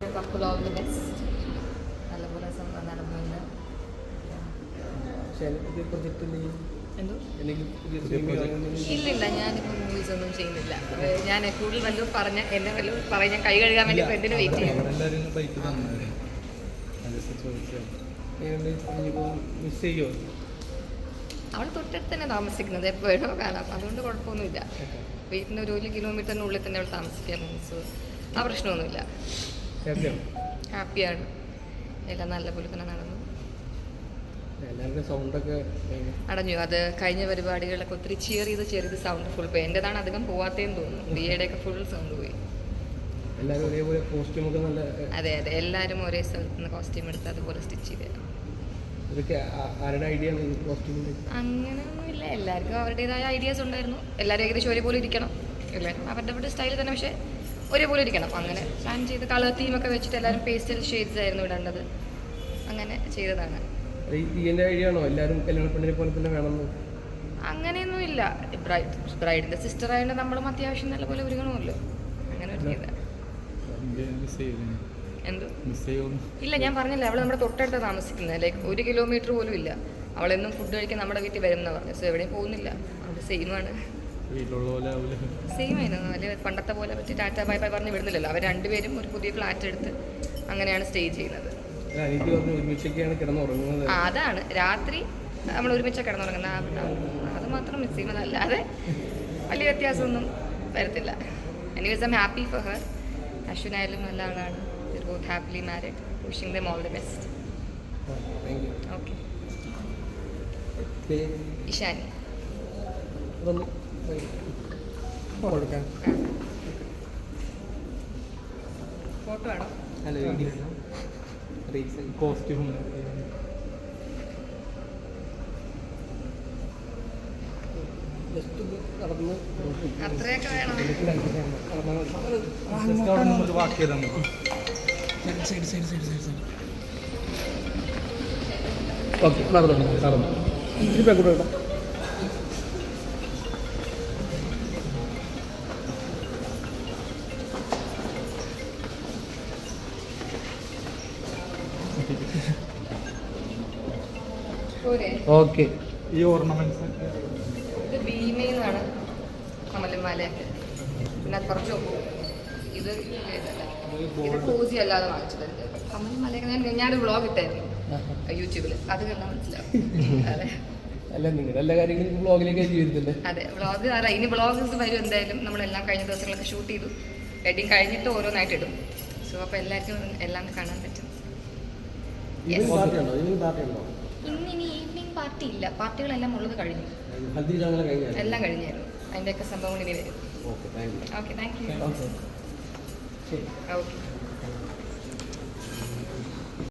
Couple of the best നല്ലപോലെ നടന്നുണ്ട്? ഇല്ലില്ല ഞാനിപ്പോൾ മൂവീസ് ഒന്നും ചെയ്യുന്നില്ല. ഞാൻ കൂടുതൽ വല്ലതും പറഞ്ഞ എന്നെ വല്ലതും പറഞ്ഞ ഞാൻ കൈ കഴുകാൻ വേണ്ടി ഫ്രണ്ടിന് വെയിറ്റ് ചെയ്യും? അവൾ തൊട്ടടുത്ത് തന്നെ താമസിക്കുന്നത് എപ്പോഴും കാണാം. അതുകൊണ്ട് കുഴപ്പമൊന്നുമില്ല. വീട്ടിന് ഒരു ഒരു കിലോമീറ്ററിനുള്ളിൽ തന്നെ അവൾ താമസിക്കാൻ സോ ആ പ്രശ്നമൊന്നുമില്ല. ഹാപ്പിയാണോ. എല്ലാം നല്ലപോലെ തന്നെ നടന്നു. അടഞ്ഞു. അത് കഴിഞ്ഞ പരിപാടികളിലൊക്കെ ഒത്തിരി ചിയർ ചെയ്ത് ചെറിയത് സൗണ്ട് ഫുൾ പോയി. എന്റെതാണ് അധികം പോവാത്തേന്ന് തോന്നുന്നു. ബിയയുടെയൊക്കെ ഫുൾ സൗണ്ട് പോയി. എല്ലാവരും ഒരേപോലെ കോസ്റ്റ്യൂമൊക്കെ നല്ല അതെ അതെ. എല്ലാവരും ഒരേ സ്ഥലത്ത് നിന്ന് കോസ്റ്റ്യൂം എടുത്ത് അതുപോലെ സ്റ്റിച്ച് ചെയ്ത് അങ്ങനെയൊന്നുമില്ല എല്ലാവർക്കും അവരുടേതായ ഐഡിയാസ് ഉണ്ടായിരുന്നു. എല്ലാവരും ഏകദേശം ഒരേപോലെ ഇരിക്കണം. എല്ലാവരും അവരുടെ അവരുടെ സ്റ്റൈൽ തന്നെ. പക്ഷേ ഒരേപോലെ ഇരിക്കണം. അങ്ങനെ പ്ലാൻ ചെയ്ത് കളർ തീമൊക്കെ വെച്ചിട്ട് എല്ലാവരും പേസ്റ്റൽ ഷെയ്ഡ്സ് ആയിരുന്നു ഇടേണ്ടത് അങ്ങനെ ചെയ്തതാണ്. അങ്ങനെയൊന്നും ഇല്ല. ബ്രൈഡിന്റെ പോലെ സിസ്റ്റർ ആയതുകൊണ്ട് നമ്മളും അത്യാവശ്യം നല്ലപോലെ ഒരുങ്ങണമല്ലോ. അങ്ങനെ എന്തോ? ഇല്ല ഞാൻ പറഞ്ഞില്ല അവൾ നമ്മുടെ തൊട്ടടുത്ത് താമസിക്കുന്നത്. ലൈക്ക് ഒരു കിലോമീറ്റർ പോലും ഇല്ല. അവളെന്നും ഫുഡ് കഴിക്കാൻ നമ്മുടെ വീട്ടിൽ വരും എന്നാ പറഞ്ഞു സോ എവിടെയും പോകുന്നില്ല. അവിടെ സെയിം സെയിം ആയിരുന്നു. പണ്ടത്തെ പോലെ പറ്റി ടാറ്റ ബൈ ബൈ പറഞ്ഞ് വിടുന്നില്ലല്ലോ. അവർ രണ്ടുപേരും ഒരു പുതിയ ഫ്ലാറ്റ് എടുത്ത് അങ്ങനെയാണ് സ്റ്റേ ചെയ്യുന്നത്. അതാണ്. രാത്രി നമ്മൾ ഒരുമിച്ച് കിടന്നുറങ്ങുന്ന അത് മാത്രം മിസ് ചെയ്യുന്നത്. അല്ലാതെ വലിയ വ്യത്യാസമൊന്നും വരത്തില്ല. Anyways I'm happy for her അശ്വിനായാലും നല്ല ആളാണ്. Both happily married wishing them all the best okay Ishani. അതൊന്ന് കൊടുക്കാം. ഫോട്ടോ ആണോ അല്ല വീഡിയോ കോസ്റ്റ്യൂം. അത്രയൊക്കെ വേണം? ഓക്കെ നടന്നു നടന്നു. ഇനി കൂടെ പോരെ ഓക്കെ. ഈ ഓർണമെന്റ്സ് ഇത് ഭീമയിൽ നിന്നാണ് കമലമാലയൊക്കെ പിന്നെ അത് കുറച്ച് ഇത്. ഇത് കോസി അല്ലാതെ വാങ്ങിച്ചത്. കമലമാലയൊക്കെ ഞാൻ ഞാൻ വ്ളോഗ് ഇട്ടായിരുന്നു. യൂട്യൂബിൽ അത് കണ്ടാൽ മനസ്സിലാവും. അല്ല നിങ്ങൾ എല്ലാ കാര്യങ്ങളും ബ്ലോഗിലേക്ക് ജീവിതത്തില്ലേ അതെ. വ്ളോഗ് അതെ ഇനി വ്ളോഗ്സ് വരും എന്തായാലും. നമ്മളെല്ലാം കഴിഞ്ഞ ദിവസങ്ങളൊക്കെ ഷൂട്ട് ചെയ്തു. വെഡിങ് കഴിഞ്ഞിട്ട് ഓരോന്നായിട്ട് ഇടും. സോ അപ്പോൾ എല്ലാവർക്കും എല്ലാം കാണാൻ പറ്റും. Yes. പാർട്ടി ഉണ്ടോ ഇതിന് ഇന്ന് ഇനി ഈവനിങ് പാർട്ടി ഇല്ല. പാർട്ടികളെല്ലാം ഉള്ളത് കഴിഞ്ഞു. ഹൽദി കഴിഞ്ഞാൽ എല്ലാം കഴിഞ്ഞായിരുന്നു. അതിന്റെയൊക്കെ സംഭവങ്ങൾ ഇനി വരും. Okay thank you okay thank you okay ശരി. ഓക്കെ